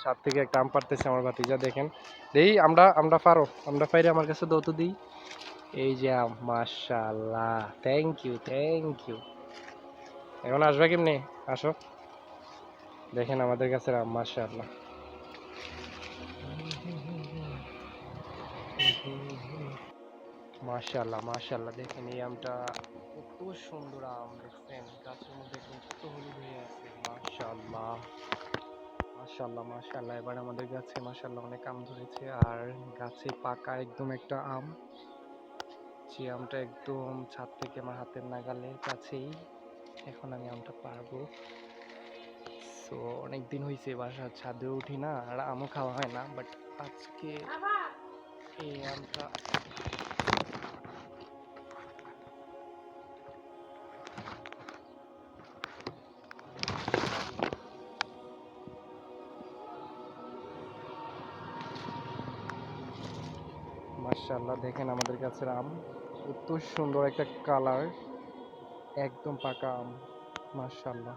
ছাদ থেকে একটা আম পারতেছে আমার ভাতিজা, দেখেন। দেই, আমরা আমরা পারো। আমরা পাইরে আমার কাছে দৌত দিই। এই যে আম, মাশাআল্লাহ। থ্যাংক ইউ থ্যাংক ইউ এখন আসবে কেমনি? আসো। দেখেন আমাদের কাছে আম, মাশাআল্লাহ। মাশাআল্লাহ মাশাআল্লাহ। দেখেন এই আমটা কত সুন্দর আম, দেখছেন? গাছের মধ্যে কত হলুদ হয়ে আছে, মাশাআল্লাহ। মাশাআল্লাহ মাশাআল্লাহ। এবার আমাদের গাছে মাশাআল্লাহ অনেক আম ধরেছে। আর গাছে পাকা একদম একটা আম। যে আমটা একদম ছাদ থেকে আমার হাতের নাগালে কাছেই। এখন আমি আমটা পারব। সো অনেক দিন হয়েছে বাসার ছাদে উঠি না। আর আমও খাওয়া হয় না বাট আজকে এই আমটা মাশাআল্লাহ দেখেন আমাদের কাছে আম। কত সুন্দর একটা কালার। একদম পাকা আম মাশাআল্লাহ।